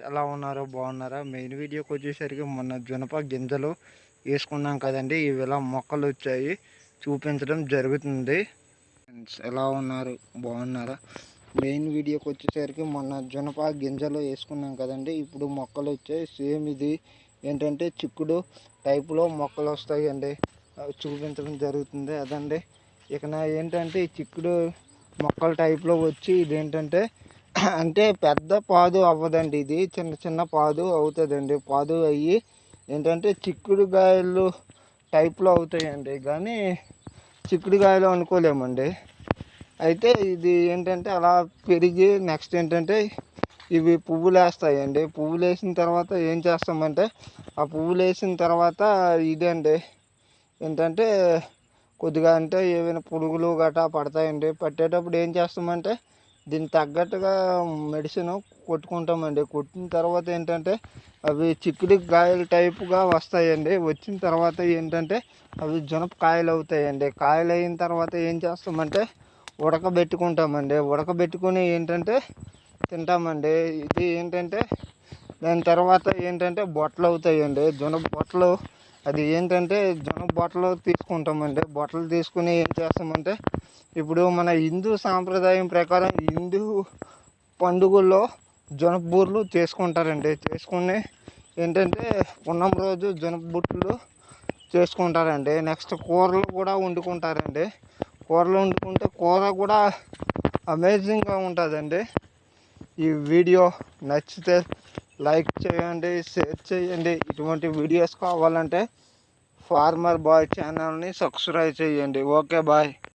ఎలా ఉన్నారో బాగున్నారా? మెయిన్ వీడియోకి వచ్చేసరికి మొన్న జనప గింజలు వేసుకున్నాం కదండి. ఇవి ఇలా మొక్కలు వచ్చాయి. చూపించడం జరుగుతుంది. ఎలా ఉన్నారు? బాగున్నారా? మెయిన్ వీడియోకి వచ్చేసరికి మొన్న జనప గింజలు వేసుకున్నాం కదండి. ఇప్పుడు మొక్కలు వచ్చాయి. సేమ్ ఇది. ఏంటంటే చిక్కుడు టైపులో మొక్కలు వస్తాయండి. చూపించడం జరుగుతుంది. అదండి. ఇక నా ఏంటంటే ఈ చిక్కుడు మొక్కల టైప్లో వచ్చి ఇదేంటంటే అంటే పెద్ద పాదు అవ్వదండి ఇది. చిన్న చిన్న పాదు అవుతుందండి. పాదు అయ్యి ఏంటంటే చిక్కుడుగాయలు టైప్లో అవుతాయండి. కానీ చిక్కుడుగాయలు అనుకోలేమండి. అయితే ఇది ఏంటంటే అలా పెరిగి నెక్స్ట్ ఏంటంటే ఇవి పువ్వులు వేస్తాయండి పువ్వులు వేసిన తర్వాత ఏం చేస్తామంటే ఆ పువ్వులు వేసిన తర్వాత ఇదండి. ఏంటంటే కొద్దిగా అంటే ఏమైనా పురుగులు గట్రా పడతాయండి. పట్టేటప్పుడు ఏం చేస్తామంటే దీనికి తగ్గట్టుగా మెడిసిన్ కొట్టుకుంటామండి. కొట్టిన తర్వాత ఏంటంటే అవి చిక్కుడు కాయలు టైపుగా వస్తాయండి. వచ్చిన తర్వాత ఏంటంటే అవి జనప కాయలు అవుతాయండి. కాయలు అయిన తర్వాత ఏం చేస్తామంటే ఉడకబెట్టుకుంటామండి. ఉడకబెట్టుకుని ఏంటంటే తింటామండి. ఇది ఏంటంటే దాని తర్వాత ఏంటంటే బొట్టలు అవుతాయండి. జొన్న బొట్టలు అది ఏంటంటే జనప బొట్టలు తీసుకుంటామండి. బొట్టలు తీసుకుని ఏం చేస్తామంటే ఇప్పుడు మన హిందూ సాంప్రదాయం ప్రకారం హిందూ పండుగల్లో జొనబూర్లు చేసుకుంటారండి. చేసుకుని ఏంటంటే పున్నం రోజు జొనబుట్లు చేసుకుంటారండి. నెక్స్ట్ కూరలు కూడా వండుకుంటారండి. కూరలు వండుకుంటే కూర కూడా అమేజింగ్గా ఉంటుందండి. ఈ వీడియో నచ్చితే లైక్ చేయండి షేర్ చేయండి. ఇటువంటి వీడియోస్ కావాలంటే ఫార్మర్ బాయ్ ఛానల్ని సబ్స్క్రైబ్ చేయండి. Okay bye.